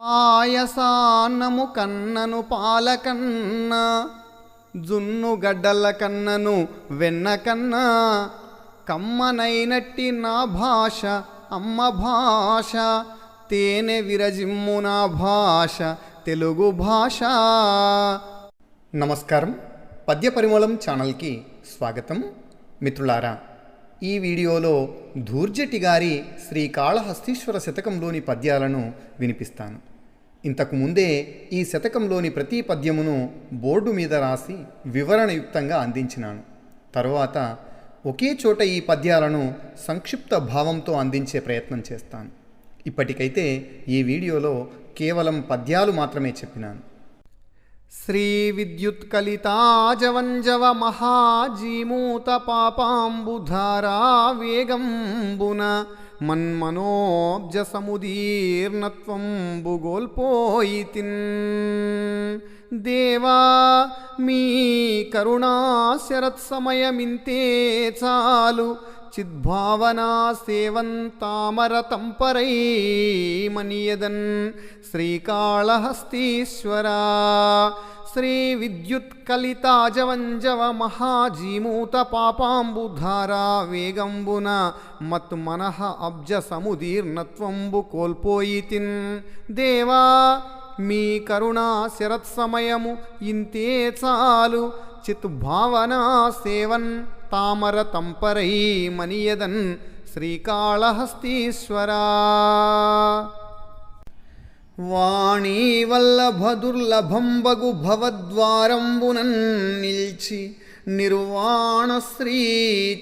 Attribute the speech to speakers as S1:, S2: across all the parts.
S1: పాయసాన్నము కన్నను పాలకన్న జున్ను గడ్డల కన్నను వెన్న కన్నా కమ్మనైనట్టి నా భాష అమ్మ భాష తేనె విరజిమ్ము నా భాష తెలుగు భాష. నమస్కారం. పద్య పరిమళం ఛానల్కి స్వాగతం. మిత్రులారా ఈ వీడియోలో ధూర్జటి గారి శ్రీకాళహస్తీశ్వర శతకంలోని పద్యాలను వినిపిస్తాను. ఇంతకుముందే ఈ శతకంలోని ప్రతి పద్యమును బోర్డు మీద రాసి వివరణయుక్తంగా అందించినాను. తరువాత ఒకే చోట ఈ పద్యాలను సంక్షిప్త భావంతో అందించే ప్రయత్నం చేస్తాను. ఇప్పటికైతే ఈ వీడియోలో కేవలం పద్యాలు మాత్రమే చెప్పినాను. శ్రీ విద్యుత్కలితాజవంజవ మహాజీమూత పాపాంబుధారా వేగంబున మన్మనోబ్జ సముదీర్ణత్వంబు దేవా మీ కరుణా శరత్సమయమింతే చాలు చిద్భావనా సేవంతామరతంపరై మనియదన్ శ్రీకాళహస్తీశ్వర శ్రీ విద్యుత్కలితాజవంజవ మహాజీమూత పాపాంబుధారా వేగంబున మత్ మనః అబ్జ సముదీర్ణత్వంబు కోల్పోయితిన్ దేవా మీ కరుణా శరత్సమయము ఇంతే చాలు చిత్ సేవన్ సేవన్ తామర తంపరై మనియదన్ శ్రీకాళహస్తీశ్వరా వాణీ వల్లభదుర్లభంబగు భవద్వారంబునన్ నిల్చి నిర్వాణ శ్రీ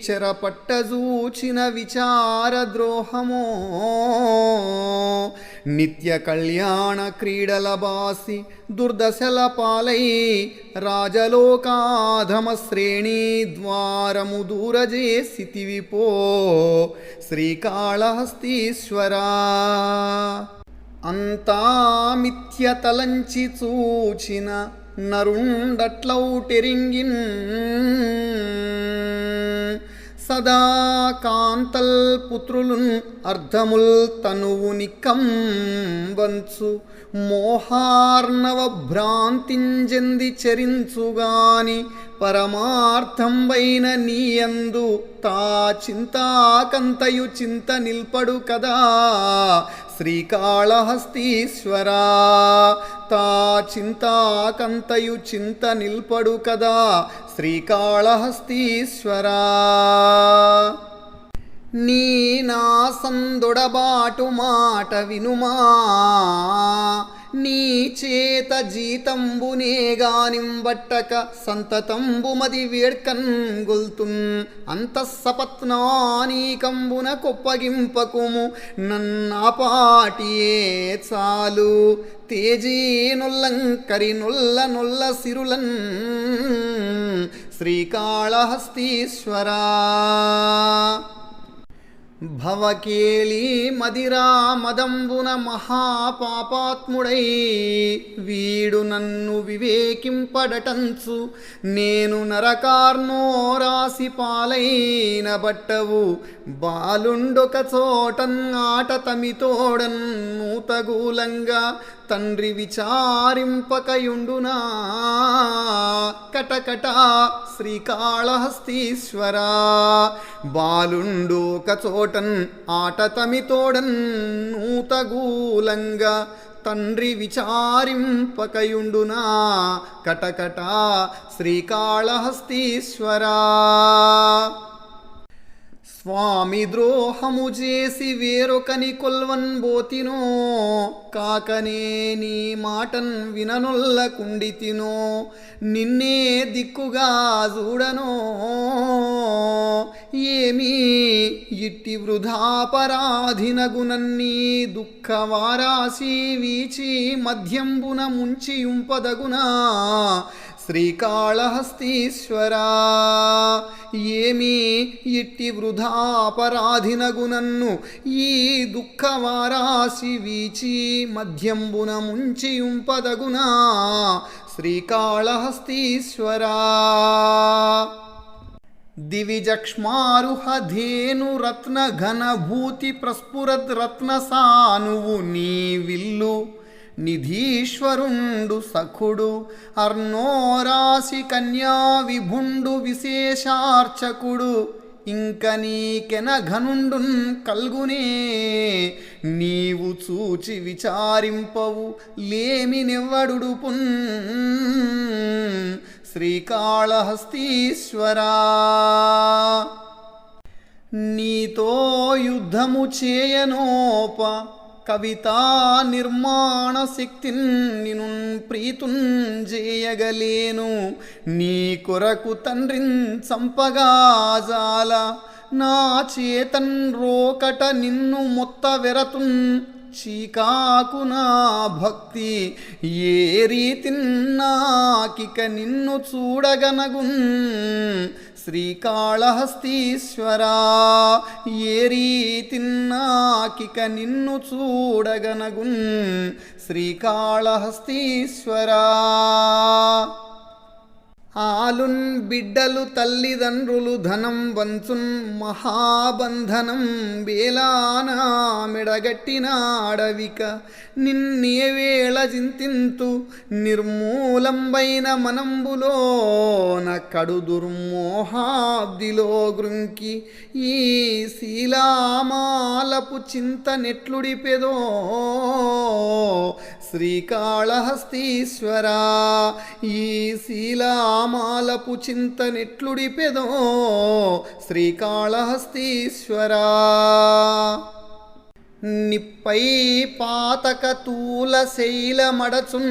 S1: చెరపట్టజూచిన విచార ద్రోహమో నిత్య కళ్యాణ క్రీడల బాసి దుర్దశల పాలై రాజలోకాధమ శ్రేణి ద్వారము దూరజేసితివి పో శ్రీకాళహస్తీశ్వరా. అంతా మిథ్యతలంచి చూచిన నరుండట్లౌటెరింగిన్ సదా కాంతల్ పుత్రులున్ అర్ధముల్ తనువు నిక్కం వంచు మోహార్ణవ భ్రాంతింజంది చరించుగాని పరమార్థంబైన నీయందు తా చింతాకంతయు చింత నిల్పడు కదా శ్రీకాళహస్తీశ్వరా. తా చింతాకంతయు చింత నిల్పడు కదా శ్రీకాళహస్తీశ్వరా. నీ నా సందొడబాటు మాట వినుమా. నీ చేత జీతంబునే గానింబట్టక సంతతంబు వేడ్కన్ గొల్తున్ అంతఃసపత్నానీకంబున కొప్పగింపకుము. నన్నాపాటియే చాలు. తేజీ నుల్ల నొల్ల సిరులన్. శ్రీకాళహస్తీశ్వరా. భవకేళీ మదిరా మదంబున మహాపాపాత్ముడై వీడు నన్ను వివేకింపడటంచు నేను నరకార్నో రాసి పాలైన బట్టవు బాలుండొక చోటన్ ఆట తమితోడన్ నూతగూలంగా తండ్రి విచారింపకయుండునా? కటకట శ్రీకాళహస్తీశ్వరా. బాలుండు ఒక చోటన్ నూతగూలంగా తండ్రి విచారింపకయుండునా? కటకట శ్రీకాళహస్తీశ్వరా. స్వామి ద్రోహము చేసి వేరొకని కొల్వన్ బోతినో కాకనే నీ మాటన్ విననుల్ల కుండితినో నిన్నే దిక్కుగా చూడనో ఏమీ ఇట్టి వృధాపరాధినగునన్నీ దుఃఖవారాసి వీచి మధ్యంబున ముంచియుంపదగునా శ్రీకాళహస్తీశ్వరా. ఏమీ ఇట్టి వృధాపరాధినగునన్ను ఈ దుఃఖవారాసి వీచి మధ్యంబున ముంచియుంపదగునా శ్రీకాళహస్తీశ్వరా. దివిజక్ష్మారుహధేనురత్న ఘనభూతి ప్రస్ఫురద్ సానువు నీ విల్లు నిధీశ్వరుండు సఖుడు అర్ణోరాశి కన్యా విభుండు విశేషార్చకుడు ఇంక నీకెన ఘనుండున్ కల్గునే నీవు చూచి విచారింపవు లేమినెవ్వడు పున్ శ్రీకాళహస్తీశ్వరా నీతో యుద్ధము చేయనోప కవితా నిర్మాణ శక్తిన్ నిను ప్రీతున్ చేయగలేను నీ కొరకు తండ్రిన్ సంపగాజాల నా చేతన్ రోకట నిన్ను మొత్త వెరతున్ చీకాకు నా భక్తి. ఏ రీతిన్ నాకిక నిన్ను చూడగనగున్. శ్రీకాళహస్తీశ్వరా ఏ రీతిన్నాకిక నిన్ను చూడగనగున్ శ్రీకాళహస్తీశ్వరా. ఆలున్ బిడ్డలు తల్లిదండ్రులు ధనం వంచున్ మహాబంధనం వేలానా అడవిక నిన్నే వేళ చింతింతు నిర్మూలంబైన మనంబులోన కడు దుర్మోహాబ్దిలో గృంకి ఈ శీలామాలపు చింత నెట్లుడిపెదో. శ్రీకాళహస్తీశ్వరా ఈ శీలా శీలామాలపు చింత పెదో శ్రీకాళహస్తీశ్వర. నిప్పై పాతక తూల శైలమడచున్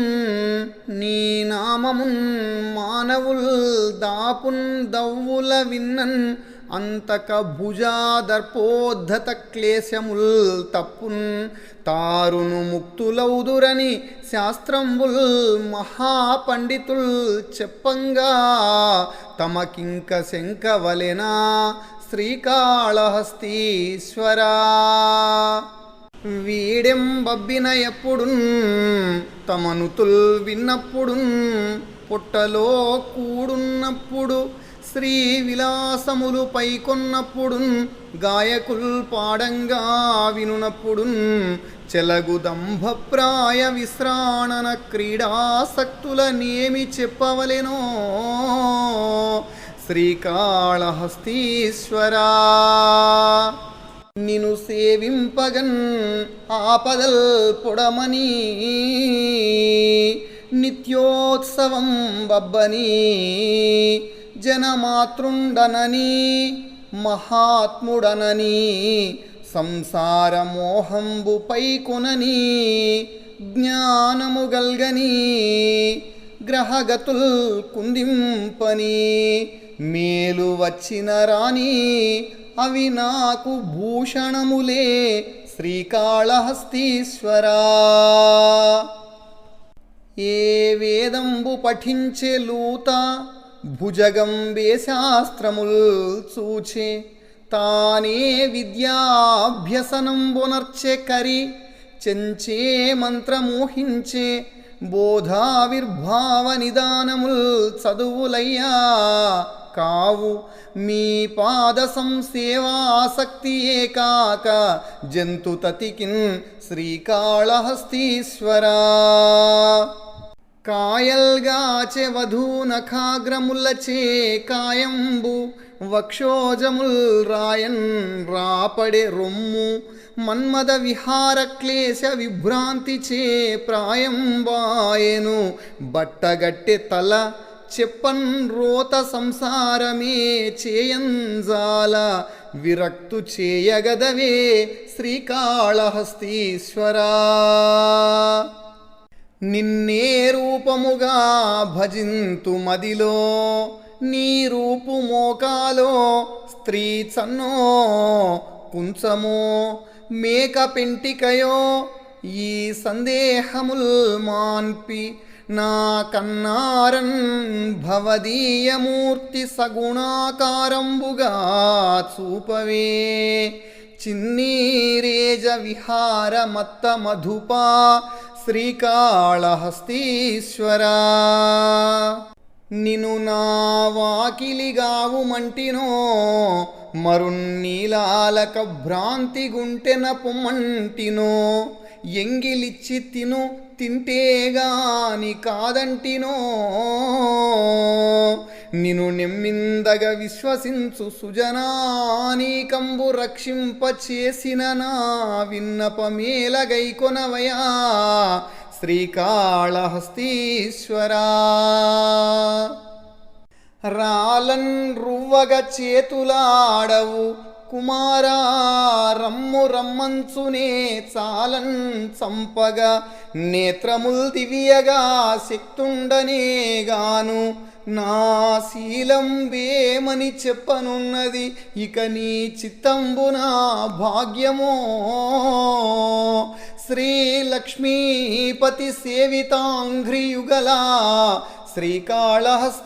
S1: నీ నామమున్ మానవుల్ దాపున్ దవ్వుల విన్నన్ అంతక భుజాదర్పోద్ధత క్లేశముల్ తప్పున్ తారును ముక్తులౌదురని శాస్త్రంబుల్ మహాపండితుల్ చెప్పంగా తమకింక శంకవలెనా శ్రీకాళహస్తీశ్వరా. వీడెంబబ్బిన ఎప్పుడున్ తమనుతుల్ విన్నప్పుడున్ పుట్టలో కూడున్నప్పుడు శ్రీ విలాసములు పైకొన్నప్పుడు గాయకుల్ పాడంగా వినునప్పుడున్ చెలగు దంభప్రాయ విశ్రాణన క్రీడాసక్తుల నేమి చెప్పవలెనో? శ్రీకాళహస్తీశ్వరా! నిను సేవింపగన్ ఆపదల్ పొడమని నిత్యోత్సవం బబ్బనీ జనమాతృండనని మహాత్ముడనని సంసార మోహంబు పైకొనని జ్ఞానము గల్గని గ్రహగతుల్ కుందింపని మేలు వచ్చిన రాణి అవి నాకు భూషణములే శ్రీకాళహస్తీశ్వరా ఏ వేదంబు పఠించే లూత భుజగంబే శాస్త్రముల్ చూచే తానే విద్యాభ్యసనంబునర్చే కరి చెంచే మంత్రమోహించే బోధావిర్భావ నిదానముల్ చదువులయ్యా కావు. మీ పాద సంసేవాసక్తియే కాక జంతుతతికిన్ శ్రీకాళహస్తీశ్వరా. కాయల్గాచె వధూనఖాగ్రములచే కాయంబు వక్షోజముల్ రాయన్ రాపడే రొమ్ము మన్మద విహార క్లేశ విభ్రాంతి చే ప్రాయంబాయెను బట్టగట్టె తల చెప్పన్ రోత సంసారమే చేయంజాల విరక్తు చేయగదవే శ్రీకాళహస్తీశ్వరా. నిన్నే రూపముగా భజింతు మదిలో నీ రూపు మోకాలో స్త్రీ చన్నో కుంచమో మేక పెంటికయో ఈ సందేహముల్ మాన్పి నా కన్నారన్ భవదీయమూర్తి సగుణాకారంబుగా చూపవే. చిన్నీరేజ విహార మత్త మధుపా శ్రీకాళహస్తీశ్వరా. నిను నా వాకిలిగావు మంటినో మరున్నీలాలక భ్రాంతి గుంటెన పొమ్మంటినో. ఎంగిలిచ్చి తిను తింటేగాని కాదంటినో. నిను నెమ్మిందగ విశ్వసించు సుజనానీకంబు రక్షింప చేసిన నా విన్నపమేలగైకొనవయా శ్రీకాళహస్తీశ్వరా. రాలన్ రువ్వగ చేతులాడవు కుమారా రమ్ము రమ్మంచునే చాలన్ చంపగా నేత్రముల్ దివ్యగా శక్తుండనే గాను. నా శీలం వేమని చెప్పనున్నది ఇక నీ చిత్తంబున భాగ్యమో. శ్రీ లక్ష్మీపతి సేవితాంఘ్రియుగలా శ్రీకాళహస్తీశ్వరా.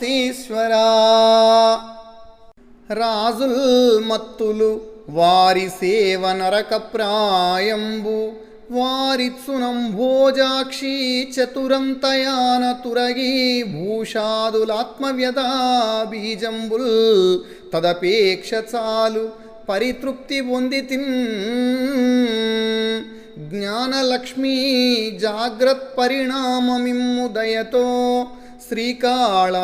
S1: రాజుల్ మత్తులు వారి సేవ నరక ప్రాయంబు. వారిత్సునం భోజాక్షి చతురంతయాన తురగి. భూషాదులాత్మవ్యదా బీజంబుల్ తదపేక్ష చాలు. పరితృప్తి పొందితిన్ జ్ఞానలక్ష్మీ జాగ్రత్ పరిణామమిమ్ము దయతో శ్రీకాళహస్తీశ్వరా.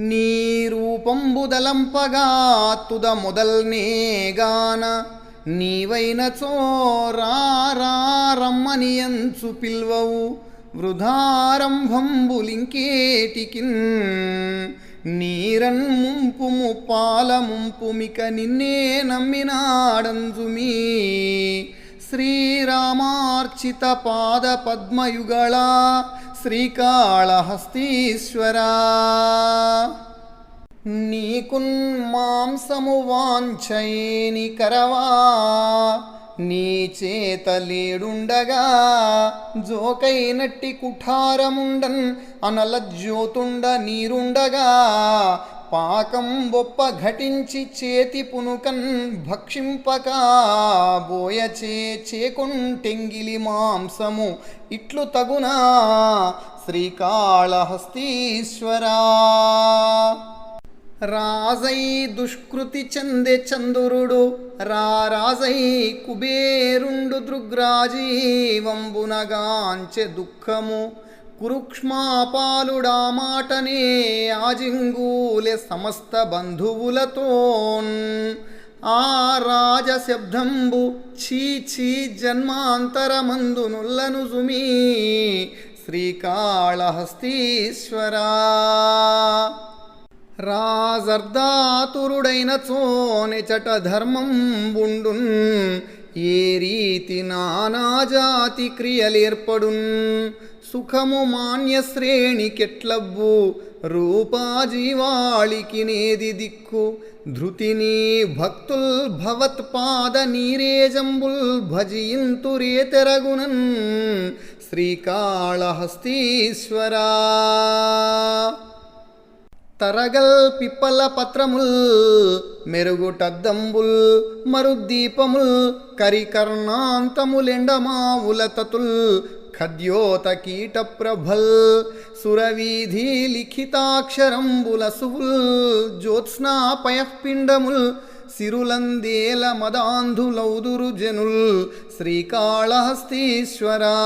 S1: నీ రూపంబుదలంపగా తుద మొదల్నేగాన నీవైన చోరారమ్మనియంచు పిల్వవు వృధారంభంబులింకేటికిన్ నీరన్ ముంపు ముప్పాల ముంపుమిక నిన్నే నమ్మినాడంజుమీ శ్రీరామార్చిత పాద పద్మయుగళ శ్రీకాళహస్తీశ్వరా నీకున్మాంసము వాంఛయేని కరవా నీ చేతలేడుండగా జోకైనట్టి కుఠారముండన్ అనల జ్యోతుండ నీరుండగా పాకం బొప్ప ఘటించి చేతి పునుకన్ భక్షింపక బోయచే చేకొంటెంగిలి మాంసము ఇట్లు తగునా శ్రీకాళహస్తీశ్వరా. రాజై దుష్కృతి చందే చందురుడు రారాజై కుబేరుండు దృగ్రాజీవంబునగాంచె దుఃఖము. కురుక్ష్మాపాలుడా మాటనే ఆజింగూలె సమస్త బంధువులతోన్. ఆ రాజశబ్దంబు ఛీ ఛీ జన్మాంతరమందు నుల్లను సుమీ శ్రీకాళహస్తీశ్వరా. రాజర్దాతురుడైన చోనెచట ధర్మం బుండున్ ఏ రీతి నానాజాతి క్రియలేర్పడున్. సుఖము మాన్య శ్రేణికెట్లవ్వు రూపాజీవాళికి నేది దిక్కు? ధృతిని భక్తుల్ భవత్పాద నీరేజంబుల్ భజియింతురే తెరగునన్ శ్రీకాళహస్తీశ్వరా. తరగల్ పిప్పల పత్రముల్ మెరుగుటద్దంబుల్ మరుద్దీపముల్ కరికర్ణాంతములెండమావుల తతుల్ ఖద్యోత కీట ప్రభల్ సురవీధి లిఖితాక్షరంబుల సువుల్ జ్యోత్స్నాపయపిండముల్ సిరులందేల మదాంధులౌదురు జనుల్ శ్రీకాళహస్తీశ్వరా.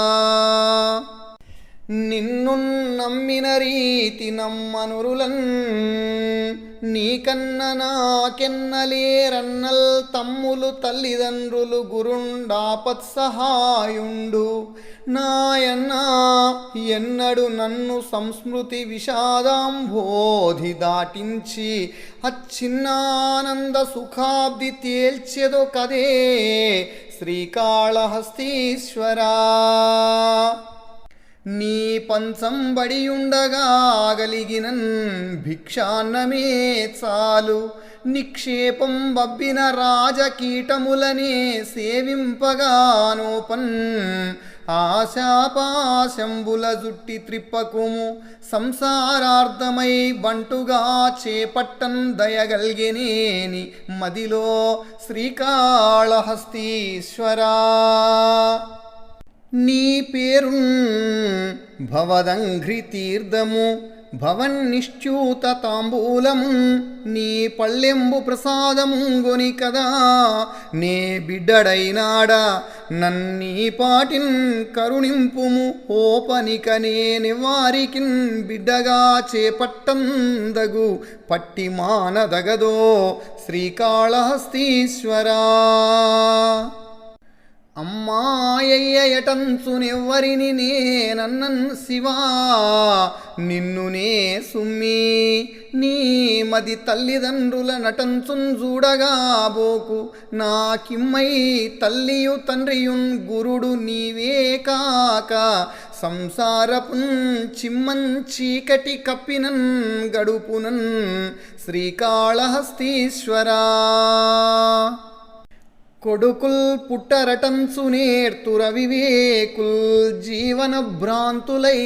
S1: నిన్ను నమ్మిన రీతి నమ్మనురులన్. నీకన్న నాకెన్నలేరన్నల్ తమ్ములు తల్లిదండ్రులు గురుండాపత్ సహాయుండు. నాయన్న ఎన్నడు నన్ను సంస్మృతి విషాదాంబోధి దాటించి అచ్చిన్నానంద సుఖాబ్ది తేల్చెదో కదే శ్రీకాళహస్తీశ్వరా. నీ పంచంబడియుండగా గలిగినన్ భిక్షాన్నమే చాలు. నిక్షేపం బబ్బిన రాజకీటములనే సేవింపగానోపన్ ఆశాపాశంబుల జుట్టి త్రిప్పకుము సంసారార్థమై బంటుగా చేపట్టన్ దయగల్గినేని మదిలో శ్రీకాళహస్తీశ్వరా. నీ పేరు భవదంఘ్రి తీర్థము భవన్నిశ్చూత తాంబూలము నీ పళ్ళెంబు ప్రసాదముంగొని కదా. నే బిడ్డడైనాడా నన్నీ పాటిన్ కరుణింపుము ఓపనిక నేని వారికిన్ బిడ్డగా చేపట్టందగు పట్టి మానదగదో శ్రీకాళహస్తీశ్వరా. అమ్మాయ్యటంచునెవ్వరిని నేనన్నన్ శివా నిన్ను నే సుమ్మి నీ మది తల్లిదండ్రుల నటంచున్ చూడగా బోకు నాకిమ్మై తల్లియు తండ్రియున్ గురుడు నీవే కాక సంసారపున్ చిమ్మన్ చీకటి కప్పినన్ గడుపునన్ శ్రీకాళహస్తీశ్వరా. కొడుకుల్ పుట్టరటంచు నేర్తుర వివేకుల్ జీవన భ్రాంతులై.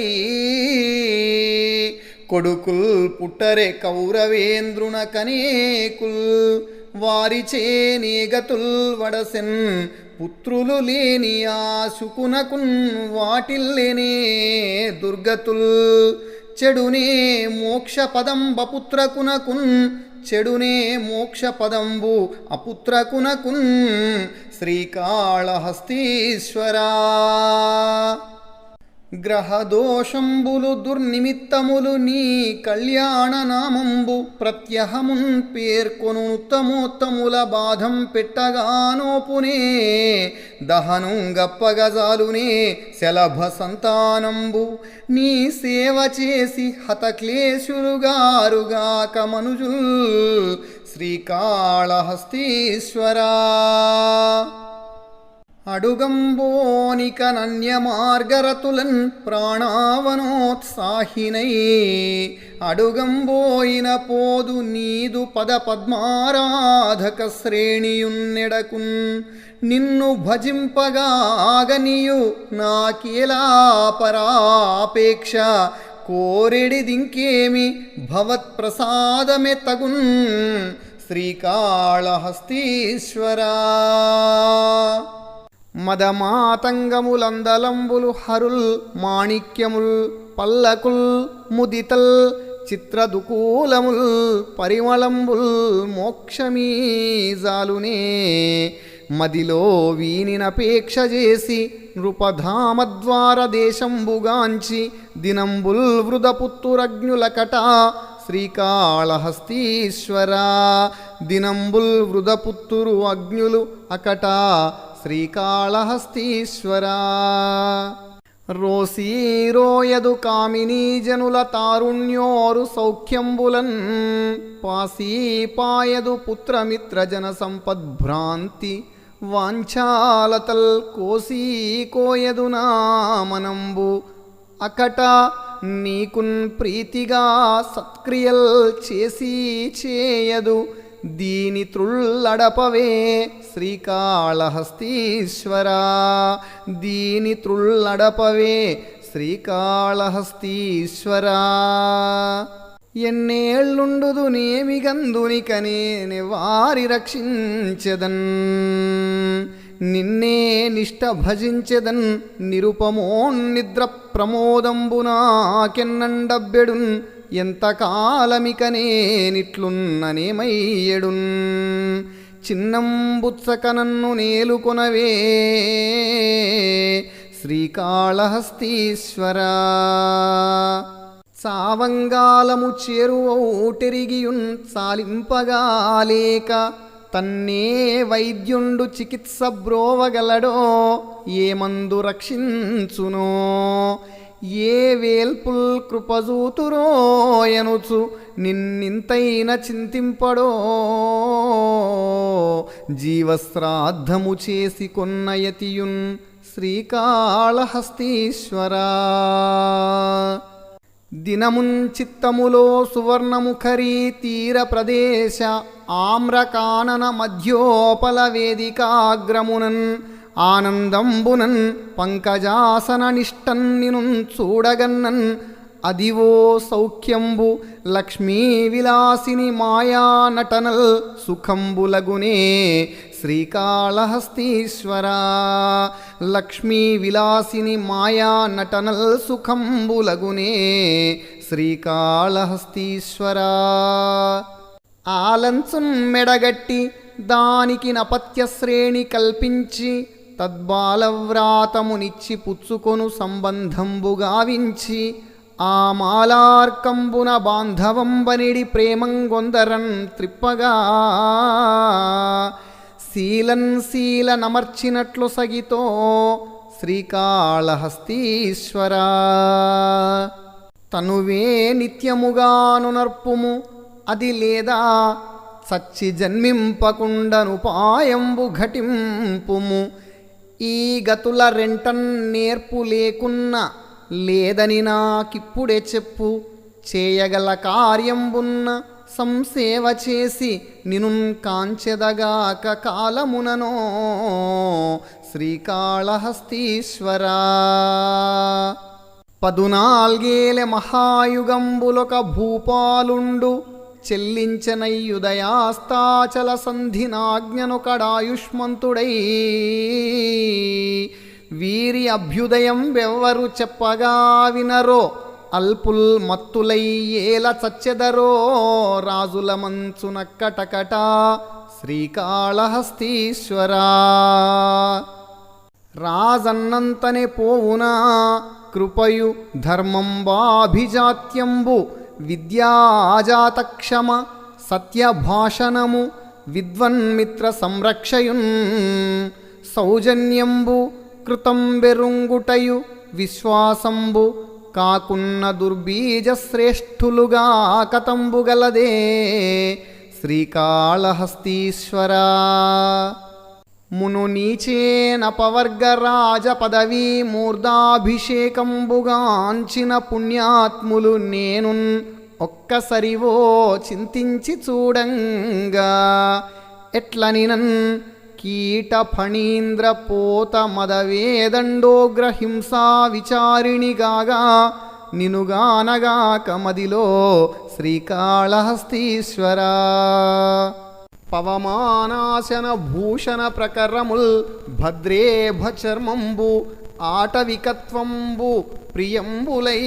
S1: కొడుకుల్ పుట్టరే కౌరవేంద్రున కనేకుల్ వారిచే నీగతుల్ వడసెన్ పుత్రులు లేని ఆ శుకునకున్ వాటిల్లేనే దుర్గతుల్. చెడునే మోక్ష పదం బపుత్రకునకున్ చెడునే మోక్ష పదంబు అపుత్రకునకున్ శ్రీకాళహస్తీశ్వరా. గ్రహదోషంబులు దుర్నిమిత్తములు నీ కళ్యాణ నామంబు ప్రత్యహమున్ పేర్కొను ఉత్తమోత్తముల బాధం పెట్టగానోపునే దహనం గప్పగజాలునే శలభ సంతానంబు. నీ సేవ చేసి హతక్లేశులుగారుగాక మనుజుల్ శ్రీకాళహస్తీశ్వరా. అడుగంబోనికనన్యమార్గరతులన్ ప్రాణావనోత్సాహినై. అడుగంబోయిన పోదు నీదు పద పద్మారాధక శ్రేణియున్నెడకున్ నిన్ను భజింపగా ఆగనియు నాకేలా కోరెడిదింకేమి భవత్ప్రసాదమే తగున్ శ్రీకాళహస్తీశ్వరా. మదమాతంగములందలంబులు హరుల్ మాణిక్యముల్ పల్లకుల్ ముదితల్ చిత్రదుకూలముల్ పరిమళంబుల్ మోక్షమీజాలునే మదిలో వీనినపేక్ష చేసి నృపధామద్వార దేశంబుగాంచి దినంబుల్ వృధపుత్తురజ్ఞులకట శ్రీకాళహస్తీశ్వర. దినంబుల్ వృధపుత్తురు అగ్నులు అకట శ్రీకాళహస్తీశ్వరా. రోసీరోయదు కామినీ జనుల తారుణ్యోరు సౌఖ్యంబులన్. పాసీపాయదు పుత్రమిత్ర జన సంపద్భ్రాంతి. వాంఛాలతల్ కోసీకోయదు నామనంబు. అకట నీకున్ ప్రీతిగా సత్క్రియల్ చేసి చేయదు. దీని త్రుళ్ళడపవే శ్రీకాళహస్తీశ్వర. దీని త్రుళ్ళడపవే శ్రీకాళహస్తీశ్వరా. ఎన్నేళ్ళుండుదు నేమిగందునికనే వారి రక్షించదన్. నిన్నే నిష్ట భజించెదన్ నిరుపమోన్నిద్ర ప్రమోదంబునాకెన్నండబ్బెడున్ ఎంతకాలమిక నేనిట్లున్ననేమయ్యడున్ చిన్నంబుత్సక నన్ను నేలుకొనవే శ్రీకాళహస్తీశ్వరా. సావంగాలము చేరువౌటెరిగియున్ సాలింపగాలేక తన్నే వైద్యుండు చికిత్స బ్రోవగలడో ఏమందు రక్షించునో. ఏ వేల్పుల్ కృపజూతురోయనుచు నిన్నింతైన చింతింపడో. జీవశ్రాద్ధము చేసి కొన్నయతియున్ శ్రీకాళహస్తీశ్వరా. దినమున్ చిత్తములో సువర్ణముఖరీ తీర ప్రదేశ ఆమ్రకానన మధ్యోపల వేదికాగ్రమునన్ ఆనందంబునన్ పంకజాసన నిష్టన్నినున్ చూడగన్నన్ అదివో సౌఖ్యంబు లక్ష్మీ విలాసిని మాయా నటనల్ సుఖంబులగునే శ్రీకాళహస్తీశ్వర లక్ష్మీ విలాసిని మాయా నటనల్ సుఖంబులగునే శ్రీకాళహస్తీశ్వర. ఆలంచున్ మెడగట్టి దానికి నపత్యశ్రేణి కల్పించి తద్బాలవ్రాతమునిచ్చి పుచ్చుకొను సంబంధంబు గావించి ఆ మాలార్కంబున బాంధవంబనిడి ప్రేమంగొందరన్ త్రిప్పగా. శీలన్ శీల నమర్చినట్లు సగితో శ్రీకాళహస్తీశ్వరా. తనువే నిత్యముగాను నర్పుము అది లేదా సచ్చి జన్మింపకుండనుపాయంబు ఘటింపుము. ఈ గతుల రెంటన్ నేర్పు లేకున్న లేదని నాకిప్పుడే చెప్పు. చేయగల కార్యంబున్న సంసేవ చేసి నిను కాంచెదగాక కాలముననో శ్రీకాళహస్తీశ్వరా. పదునాల్గేలె మహాయుగంబులొక భూపాలుండు చెల్లించనయ్యుదయాస్తాచల సంధినాజ్ఞను కడాయుష్మంతుడై. వీరి అభ్యుదయం వెవ్వరు చెప్పగా వినరో అల్పుల్ మత్తులై ఏల చచ్చెదరో. రాజుల మంచున కటకట శ్రీకాళహస్తీశ్వరా. రాజన్నంతనే పోవునా కృపయు ధర్మంబాభిజాత్యంబు విద్యాజాతక్షమ సత్యభాషణము విద్వన్మిత్ర సంరక్షయున్ సౌజన్యంబు కృతం బెరుంగుటయు విశ్వాసంబు కాకున్న దుర్బీజశ్రేష్ఠులుగా కతంబుగలదే శ్రీకాళహస్తీశ్వరా. మును నీచేనపవర్గ రాజ పదవీ మూర్ధాభిషేకంబుగాంచిన పుణ్యాత్ములు నేను ఒక్కసరివో చింతించి చూడంగా. ఎట్లనినన్? కీట ఫణీంద్ర పోత మదవేదండోగ్రహింసా విచారిణిగాగా నినుగానగాక కమదిలో శ్రీకాళహస్తీశ్వరా. పవమానాశన భూషణ ప్రకరముల్ భద్రేభ చర్మంబు ఆటవికత్వంబు ప్రియంబులై.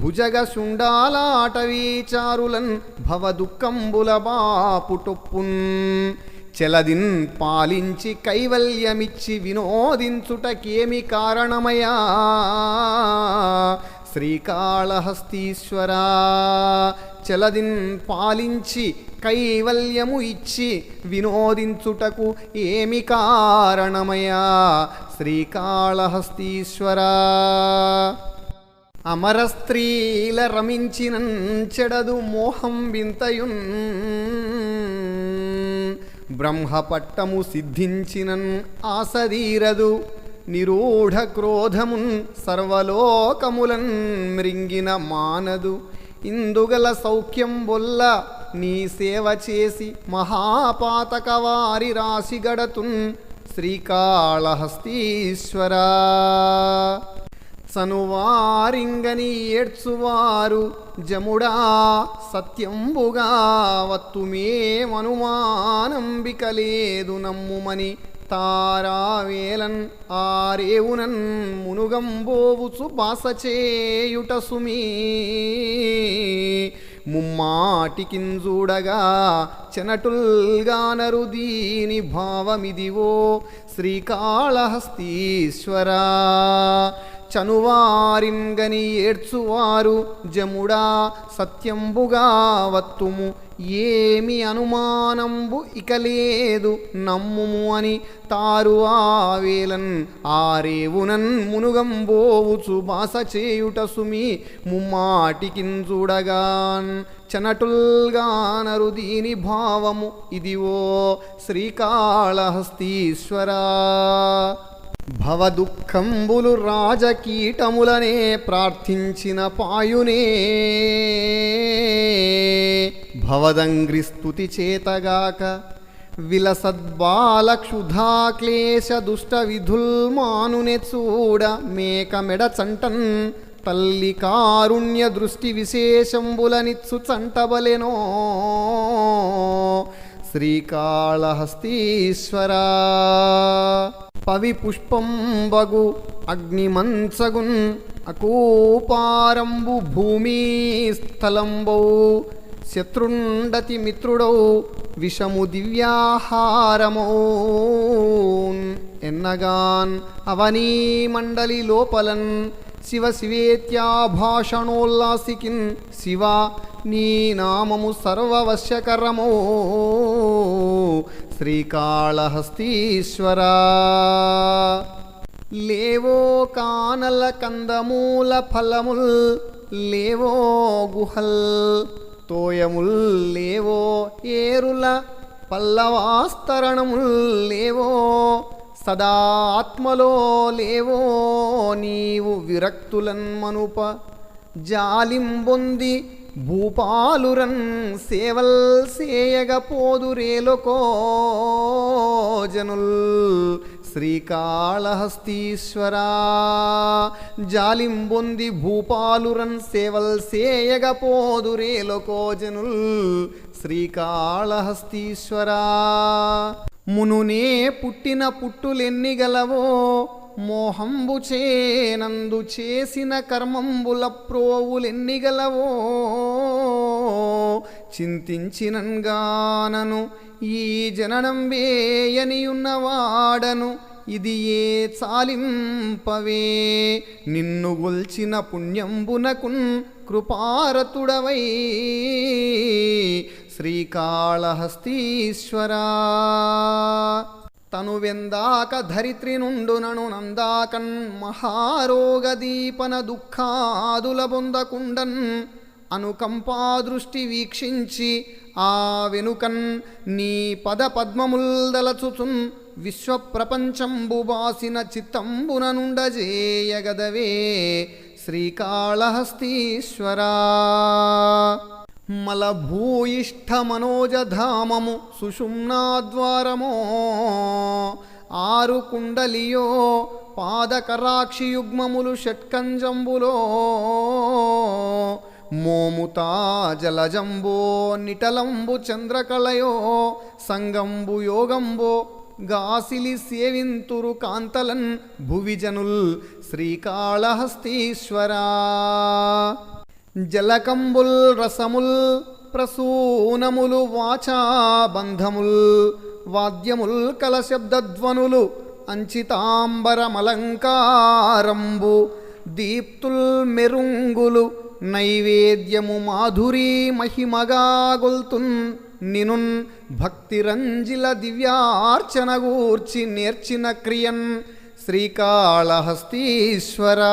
S1: భుజగ శుండాలాటవీచారులన్ భవదుఃఖంబుల బాపుటొప్పున్. చెలదిన్ పాలించి కైవల్యమిచ్చి వినోదించుటకేమి కారణమయా? శ్రీకాళహస్తీశ్వరా. చలదిన్ పాలించి కైవల్యము ఇచ్చి వినోదించుటకు ఏమి కారణమయా శ్రీకాళహస్తీశ్వరా. అమర స్త్రీల రమించిన చెడదు మోహం వింతయున్. బ్రహ్మపట్టము సిద్ధించినన్ ఆసదీరదు. నిరూఢ క్రోధమున్ సర్వలోకములన్ మృంగిన మానదు. ఇందుగల సౌఖ్యం బొల్ల నీ సేవ చేసి మహాపాతక వారి రాశి గడతున్. శ్రీకాళహస్తీశ్వరా. సనువారింగని ఏడ్చువారు జముడా సత్యంబుగా వత్తుమేమనుమానంబిక లేదు నమ్ముమని తారావేలన్ ఆరేవునన్ మునుగంబోవుచు బాస చేయుట సుమీ. ముమ్మాటికింజూడగా చెనటుల్గానరు దీని భావమిదివో శ్రీకాళహస్తీశ్వరా. చనువారింగని ఏడ్చువారు జముడా సత్యంబుగా వత్తుము ఏమి అనుమానంబు ఇక లేదు నమ్ముము అని తారు ఆవేలన్ ఆరేవునన్ మునుగంబోవుచు బాస చేయుట సుమి ముమ్మాటికింజూడగాన్ చనటుల్గానరు దీని భావము ఇదివో శ్రీకాళహస్తీశ్వరా. భవదుఃఖంబులు రాజకీటములనే ప్రార్థించిన పాయునే. భవదంగ్రిస్తుతి చేతగాక విలసద్బాలక్షుధాక్లేశ దుష్ట విధుల్మానునే చూడ మేక మెడ చంటన్ తల్లి కారుణ్య దృష్టి విశేషంబులనిచ్చు చంటబలెనో. శ్రీకాళహస్తీశ్వరా. పవి పుష్పంబగు అగ్నిమంచగున్ అకూపారంబు భూమి స్థలంబౌ శత్రుండతి మిత్రుడౌ విషము దివ్యాహారమో ఎన్నగాన్ అవనీ మండలి లోపలన్ శివ శివేత్యాభాషణోల్లాసికిన్ శివ నీ నామము సర్వవశ్యకరమో. శ్రీకాళహస్తీశ్వర. లేవో కానల కందమూల ఫలముల్ లేవో గుహల్. తోయముల్ లేవో ఏరుల పల్లవాస్తరణముల్ లేవో సదా ఆత్మలో లేవో నీవు విరక్తులన్మనుప జాలింబొంది భూపాలురన్ సేవల్ సేయగ జనుల్ శ్రీకాళహస్తీశ్వరా. జాలింబొంది భూపాలురన్ సేవల్ సేయగ జనుల్ శ్రీకాళహస్తీశ్వరా. మునునే పుట్టిన పుట్టులెన్ని గలవో? మోహంబు చేనందు చేసిన కర్మంబుల ప్రోవులెన్నిగలవో? చింతించినంగానను ఈ జననం వేయనియున్నవాడను ఇది ఏ చాలింపవే? నిన్ను గొల్చిన పుణ్యంబునకున్ కృపారతుడవై శ్రీకాళహస్తీశ్వరా. తను వెందాక ధరిత్రి నుండునను నందాకన్ మహారోగదీపన దుఃఖాదుల బొందకుండన్ అనుకంపా దృష్టి వీక్షించి ఆ వెనుకన్ నీ పద పద్మముల్ విశ్వప్రపంచంబుబాసిన చిత్తంబున నుండజేయగదవే శ్రీకాళహస్తీశ్వరా. మలభూయిష్ఠమనోజధామము సుషుమ్నాద్వారమో ఆరు కుండలియో పాదకరాక్షియుగ్మములు షట్కంజంబులో మోముతా జలజంబో నిటలంబు చంద్రకళయో సంగంబు యోగంబో గాసిలి సేవింతురు కాంతలన్ భువిజనుల్ శ్రీకాళహస్తీశ్వరా. జలకంబుల్ రసముల్ ప్రసూనములు వాచా బంధముల్ వాద్యముల్ కలశబ్దధ్వనులు అంచితాంబరమలంకారంబు దీప్తుల్ మెరుంగులు నైవేద్యము మాధురీ మహిమగాగొల్తున్ నినున్ భక్తిరంజిల దివ్యార్చనగూర్చి నేర్చిన క్రియన్ శ్రీకాళహస్తీశ్వరా.